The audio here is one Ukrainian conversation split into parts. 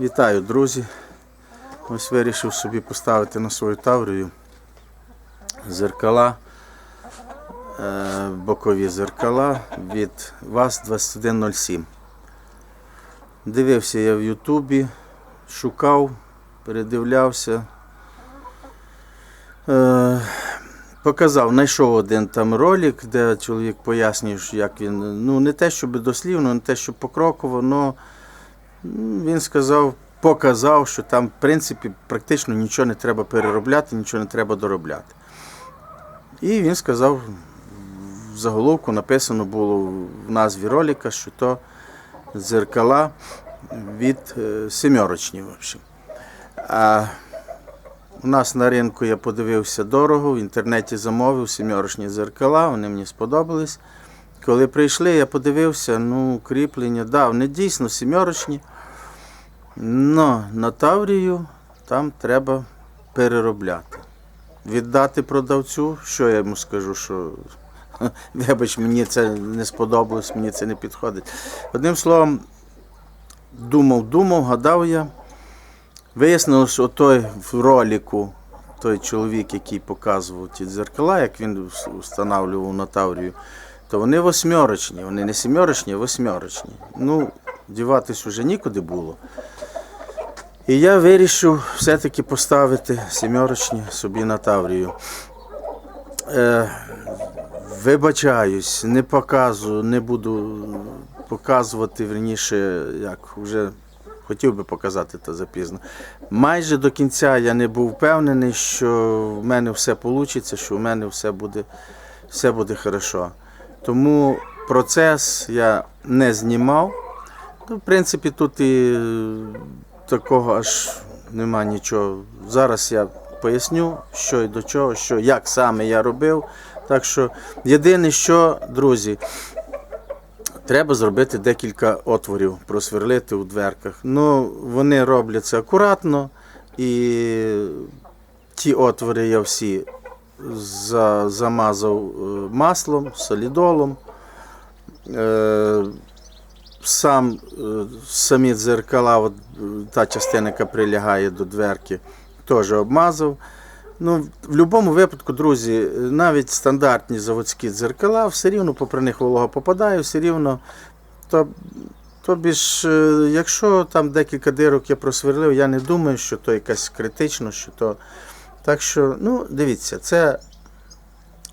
Вітаю, друзі. Ось вирішив собі поставити на свою таврію зеркала, е, бокові зеркала від ВАЗ-2107. Дивився я в Ютубі, шукав, передивлявся. Е, Показав, знайшов один там ролик, де чоловік пояснює, як він, ну не те, щоб дослівно, не те, щоб покроково, але він сказав, показав, що там, в принципі, практично нічого не треба переробляти, нічого не треба доробляти. І він сказав, в заголовку написано було в назві ролика, що то зеркала від е, сімерочні. У нас на ринку я подивився дорого, в інтернеті замовив сімерочні зеркала, вони мені сподобались. Коли прийшли, я подивився, ну, кріплення, да, вони дійсно сімерочні. Но на Таврію там треба переробляти. Віддати продавцю, що я йому скажу, що вибач, мені це не сподобалось, мені це не підходить. Одним словом, думав, думав, гадав я. Вияснилося, що той в ролику, той чоловік, який показував ті дзеркала, як він встановлював на Таврію, то вони восьмерочні, вони не сімерочні, а восьмерочні. Ну, діватись уже нікуди було. І я вирішив все-таки поставити сімерочні собі на Таврію. Е, вибачаюсь, не показую, не буду показувати верніше, як вже хотів би показати, то запізно. Майже до кінця я не був впевнений, що в мене все вийде, що в мене все буде, все буде хорошо. Тому процес я не знімав. Ну, в принципі, тут і такого аж нема нічого. Зараз я поясню, що і до чого, що, як саме я робив. Так що єдине, що, друзі, треба зробити декілька отворів, просверлити у дверках. Ну, вони робляться акуратно, і ті отвори я всі замазав е, маслом, солідолом. Сам, е, самі дзеркала, от, е, та частина, яка прилягає до дверки, теж обмазав. Ну, в будь-якому випадку, друзі, навіть стандартні заводські дзеркала, все рівно попри них волога попадає, все рівно. То, тобі ж, е, якщо там декілька дирок я просверлив, я не думаю, що то якась критично, що то. Так що, ну, дивіться, це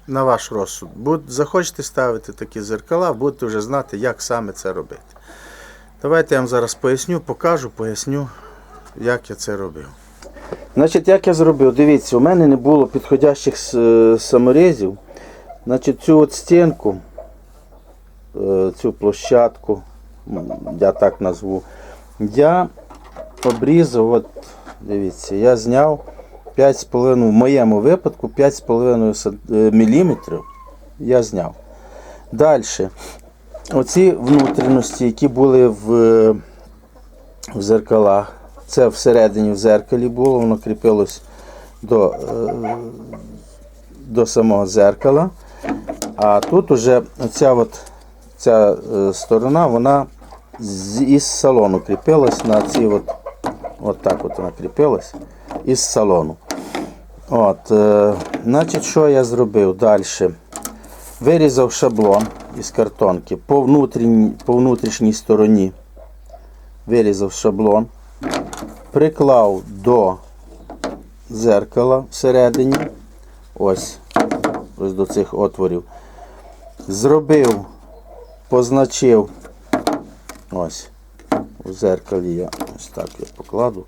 на ваш розсуд. Буд, захочете ставити такі зеркала, будете вже знати, як саме це робити. Давайте я вам зараз поясню, покажу, поясню, як я це робив. Значить, як я зробив? Дивіться, у мене не було підходящих с- саморезів. Значить, цю от стінку, е, цю площадку, я так назву, я обрізав, от, дивіться, я зняв 5,5, в моєму випадку 5,5 са- е, міліметрів я зняв. Далі, оці внутрішності, які були в, в зеркалах, це всередині в зеркалі було, воно кріпилось до, е, до самого зеркала. А тут уже оця от, ця е, сторона, вона із салону кріпилась на ці от, от так от вона кріпилась із салону. От, е, значить, що я зробив далі? Вирізав шаблон із картонки по внутрішній, по внутрішній стороні. Вирізав шаблон, приклав до зеркала всередині. Ось, ось до цих отворів. Зробив, позначив. Ось. У зеркалі я ось так я покладу.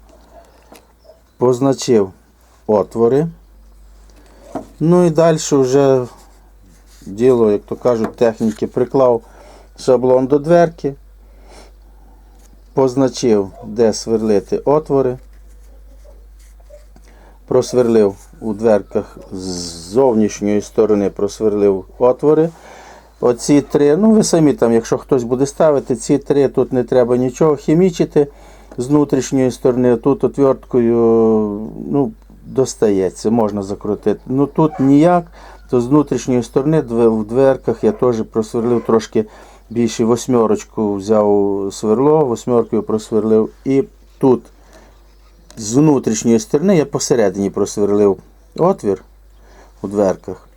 Позначив отвори. Ну і далі вже діло, як то кажуть, техніки приклав шаблон до дверки, позначив, де сверлити отвори, просверлив у дверках з зовнішньої сторони, просверлив отвори. Оці три, ну ви самі там, якщо хтось буде ставити, ці три тут не треба нічого хімічити з внутрішньої сторони, тут отверткою ну, достається, можна закрутити. Ну тут ніяк, то з внутрішньої сторони в дверках я теж просверлив трошки більше восьмерочку, взяв сверло, восьмеркою просверлив і тут з внутрішньої сторони я посередині просверлив отвір у дверках.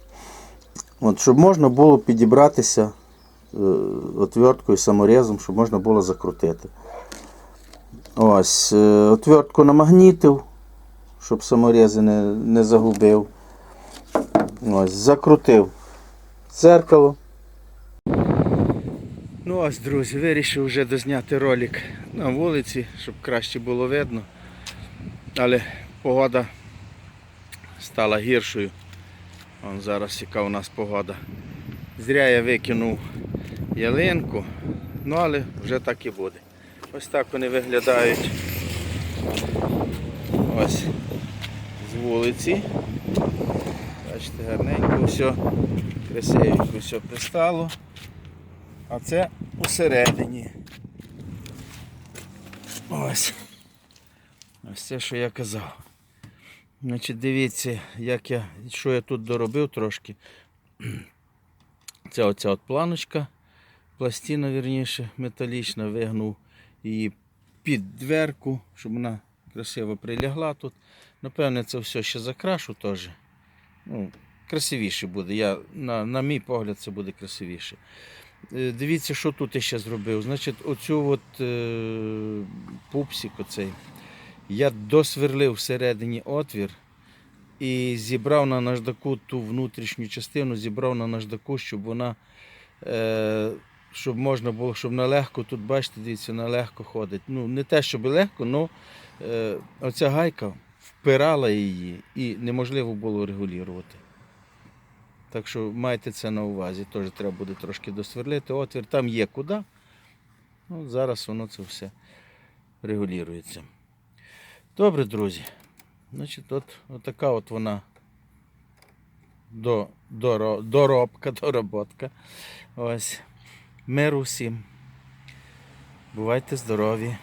От, щоб можна було підібратися е, отверткою, саморезом, щоб можна було закрутити. Ось, е, отвертку намагнітив, щоб саморези не, не загубив. Ось, закрутив дзеркало. Ну ось, друзі, вирішив вже дозняти ролик на вулиці, щоб краще було видно. Але погода стала гіршою. Вон зараз яка у нас погода. Зря я викинув ялинку, ну але вже так і буде. Ось так вони виглядають. Ось з вулиці. Бачите, гарненько все, красивенько все пристало. А це усередині. Ось. Ось це, що я казав. Значить, дивіться, як я, що я тут доробив трошки. Це оця от планочка, пластина, вірніше, металічна, вигнув її під дверку, щоб вона красиво прилягла тут. Напевне, це все ще закрашу теж. Ну, красивіше буде. Я, на, на мій погляд, це буде красивіше. Е, Дивіться, що тут я ще зробив. Значить, оцю от е, пупсик оцей. Я досверлив всередині отвір і зібрав на наждаку ту внутрішню частину, зібрав на наждаку, щоб вона, е, щоб можна було, щоб вона легко, тут бачите, дивіться, вона легко ходить. Ну, не те, щоб легко, але е, оця гайка впирала її і неможливо було регулювати. Так що майте це на увазі. Теж треба буде трошки досверлити. Отвір там є куди. Ну, зараз воно це все регулюється. Добре, друзі. Значить, от, от така от вона до, доро, доробка, дороботка. Ось. Миру всім. Бувайте здорові.